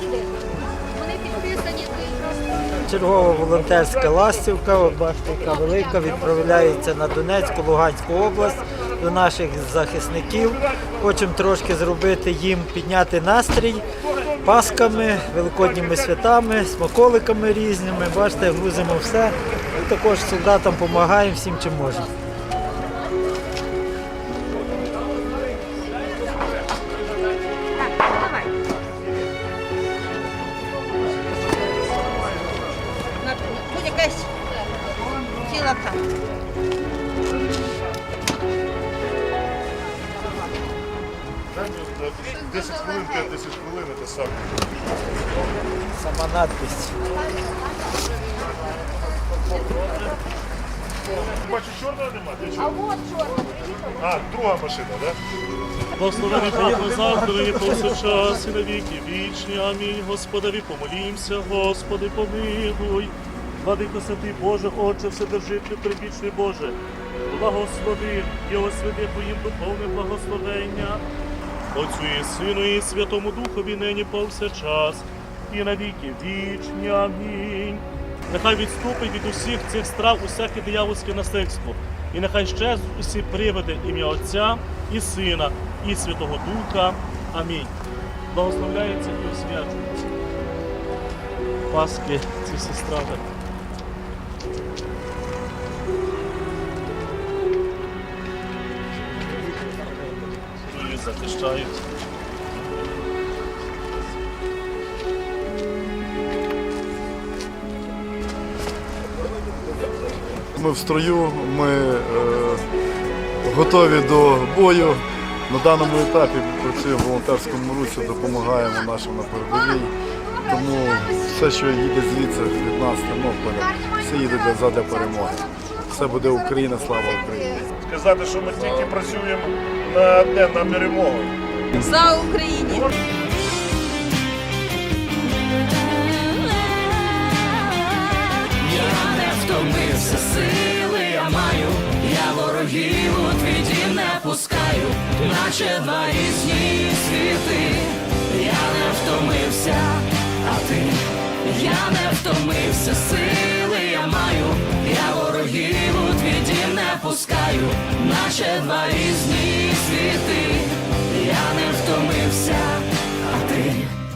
сюди. Вони підписані, Чергова волонтерська ластівка, бачите, яка велика, відправляється на Донецьку, Луганську область до наших захисників. Хочемо трошки зробити їм, підняти настрій пасками, великодніми святами, смаколиками різними. Бачите, грузимо все. І також солдатам допомагаємо всім, чим можемо. 10 хвилин, 10 хвилин це саме. Сама надпись. Бачу, чорного немає? А от чорна. А, друга машина, так? Благословений Бог назавжди нині повсякчас і навіки вічні. Амінь. Господи, помолімся, Господи, помилуй. Владико святий Боже, Отче, Вседержителю, прибічний Боже, благослови і освяти Твоїм духовне благословення. Отцю і Сину, і Святому Духові нині повсякчас, і на віки вічні. Амінь. Нехай відступить від усіх цих страв усяке диявольське насильство, і нехай щез усі приводи ім'я Отця і Сина, і Святого Духа. Амінь. Благословляється і освячується. Паски ці всі страви. Захищають. Ми в строю, ми е, готові до бою. На даному етапі працюємо в волонтерському русі, допомагаємо нашим на передовій. Тому все, що їде звідси від нас, Тернополя, все їде для, задля перемоги. Все буде Україна, слава Україні! Сказати, що ми тільки працюємо на на перемогу. Слава Україні! Я не втомився, сили я маю, я ворогів у твій дім не пускаю, наче два різні світи, я не втомився, а ти, я не втомився, сили я маю, я ворогів у твій дім не пускаю, наче два різні